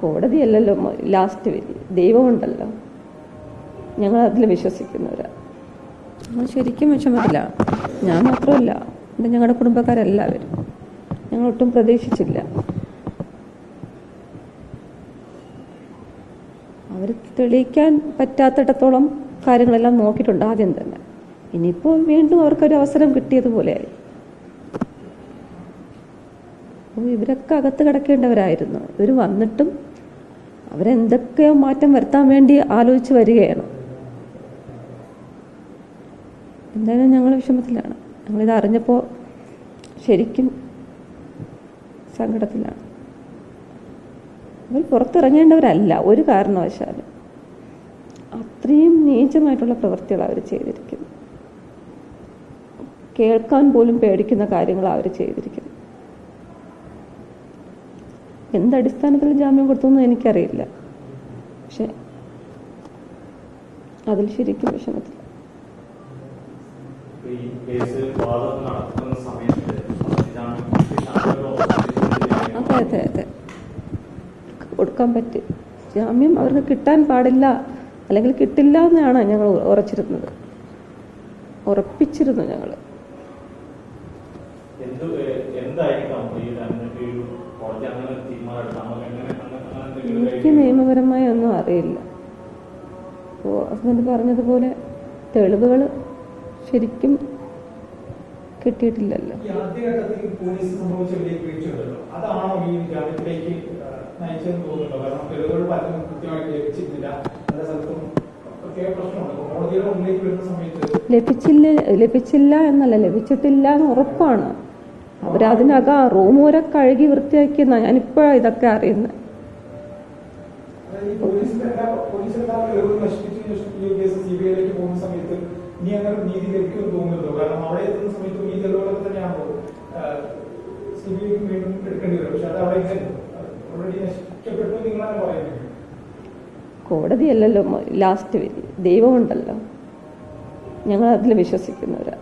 കോടതിയല്ലല്ലോ last ദൈവമുണ്ടല്ലോ. ഞങ്ങൾ അതിൽ വിശ്വസിക്കുന്നവരാ ശരിക്കും വിഷമത്തില്ല ഞാൻ മാത്രമല്ല എന്റെ ഞങ്ങളുടെ കുടുംബക്കാരെല്ലാവരും. ഞങ്ങൾ ഒട്ടും പ്രതീക്ഷിച്ചില്ല. അവർ തെളിയിക്കാൻ പറ്റാത്തിടത്തോളം കാര്യങ്ങളെല്ലാം നോക്കിയിട്ടുണ്ട് ആദ്യം തന്നെ. ഇനിയിപ്പോൾ വീണ്ടും അവർക്കൊരു അവസരം കിട്ടിയതുപോലെയായി ഇവരൊക്കെ അകത്ത് കിടക്കേണ്ടവരായിരുന്നു. ഇവർ വന്നിട്ടും അവരെന്തൊക്കെയോ മാറ്റം വരുത്താൻ വേണ്ടി ആലോചിച്ച് വരികയാണ്. എന്തായാലും ഞങ്ങൾ വിഷമത്തിലാണ്. ഞങ്ങളിത് അറിഞ്ഞപ്പോൾ ശരിക്കും സങ്കടത്തിലാണ്. അവർ പുറത്തിറങ്ങേണ്ടവരല്ല ഒരു കാരണവശാലും. അത്രയും നീചമായിട്ടുള്ള പ്രവൃത്തികൾ അവർ ചെയ്തിരിക്കുന്നു കേൾക്കാൻ പോലും പേടിക്കുന്ന കാര്യങ്ങൾ അവർ ചെയ്തിരിക്കുന്നത്. എന്തടിസ്ഥാനത്തിൽ ജാമ്യം കൊടുത്തെന്ന് എനിക്കറിയില്ല. പക്ഷെ അതിൽ ശരിക്കും ഇതാണ് അതെ അതെ അതെ. കൊടുക്കാൻ പറ്റും. ജാമ്യം അവർക്ക് കിട്ടാൻ പാടില്ല. അല്ലെങ്കിൽ കിട്ടില്ല എന്നാണ് ഞങ്ങൾ ഉറച്ചിരുന്നത്. ഉറപ്പിച്ചിരുന്നു ഞങ്ങൾ എന്തായിരിക്കാം ഈ അങ്ങനെ ഒരു കോടതി അങ്ങനെ തീരുമാനം എടുക്കാം നമുക്ക് എങ്ങനെ അങ്ങനെ അങ്ങനെ എന്തെങ്കിലും എനിക്ക്? നിയമപരമായി ഒന്നും അറിയില്ല. അപ്പോൾ ഹസ്ബൻഡ് പറഞ്ഞതുപോലെ തെളിവുകൾ ശരിക്കും കിട്ടിയിട്ടില്ലല്ലോ. ലഭിച്ചില്ല ലഭിച്ചില്ല എന്നല്ല ലഭിച്ചിട്ടില്ല എന്ന് ഉറപ്പാണ്. അവരതിനകം റൂം വരെ കഴുകി വൃത്തിയാക്കിയെന്നാണ് ഞാനിപ്പോഴാണ് ഇതൊക്കെ അറിയുന്നത് ഈ പോലീസിന്റെ എല്ലാ പോലീസിന്റെ എല്ലാ തെളിവുകൾ നശിപ്പിച്ച് ഈ കേസ് സി ബി ഐയിലേക്ക് പോകുന്ന സമയത്ത് ഇനി അങ്ങനെ നീതി ലഭിക്കുമെന്ന് തോന്നുന്നുണ്ടോ? കാരണം അവിടെ എത്തുന്ന സമയത്ത് ഈ തെളിവുകളൊക്കെ തന്നെയാണോ സി ബി ഐക്ക് വീണ്ടും എടുക്കേണ്ടി വരും? പക്ഷെ അത് അവിടെ ഓൾറെഡി നശിക്കപ്പെട്ടു എന്ന് നിങ്ങളാണ് പറയുന്നത്. കോടതിയല്ലല്ലോ ലാസ്റ്റ് വിധി ദൈവമുണ്ടല്ലോ ഞങ്ങൾ അതിൽ വിശ്വസിക്കുന്നവരാ